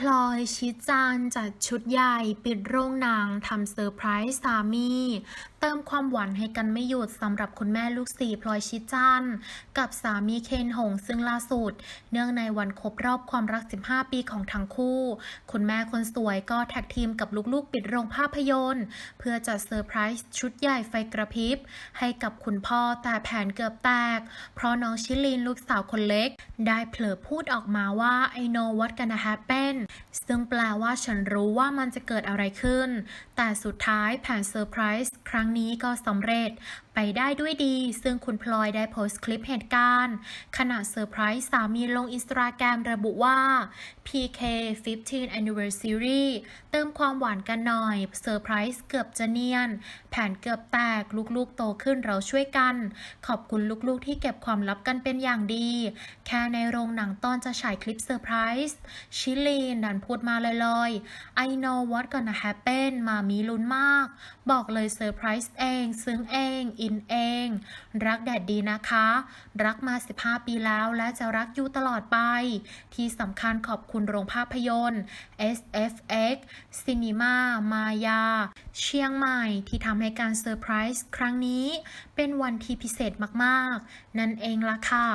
พลอยชิดจันทร์จัดชุดใหญ่ปิดโรงหนังทำเซอร์ไพรส์สามี เติมความหวานให้กันไม่หยุดสำหรับคุณแม่ลูกสี่พลอยชิดจันทร์กับสามีเคนหงซึ่งล่าสุด เนื่องในวันครบรอบความรัก 15 ปีของทั้งคู่ คุณแม่คนสวยก็แท็กทีมกับลูกๆ ปิดโรงภาพยนตร์ เพื่อจัดเซอร์ไพรส์ชุดใหญ่ไฟกระพริบ ให้กับคุณพ่อแต่แผนเกือบแตก เพราะน้องชิลินลูกสาวคนเล็ก ได้เผลอพูดออกมาว่า I know what gonna happen ซึ่งแปลว่าฉันรู้ว่ามันจะเกิดอะไรขึ้น แต่สุดท้ายแผนเซอร์ไพรส์ครั้งนี้ก็สำเร็จไปได้ด้วยดี ซึ่งคุณพลอยได้โพสต์คลิปเหตุการณ์ ขณะเซอร์ไพรส์สามีลงอินสตาแกรมระบุว่า PK 15 anniversary เติมความหวานกันหน่อยเซอร์ไพรส์เกือบจะเนียน แผนเกือบแตกลูกๆโตขึ้นเราช่วยกัน ขอบคุณลูกๆที่เก็บความลับกันเป็นอย่างดี แค่ในโรงหนังตอนจะฉายคลิปเซอร์ไพรส์ชิลีนดันพูดมาลอยๆ I know what gonna happen มามีลุ้นมาก บอกเลยเซอร์ไพรส์เอง ซึ้งเอง อินเอง รักแดดดีนะคะ รักมา 15 ปีแล้วและจะรักอยู่ตลอดไป ที่สำคัญขอบคุณโรงภาพยนตร์ SFX Cinema มายา เชียงใหม่ที่ทำให้การเซอร์ไพรส์ครั้งนี้ เป็นวันที่พิเศษมากๆ นั่นเองล่ะค่ะ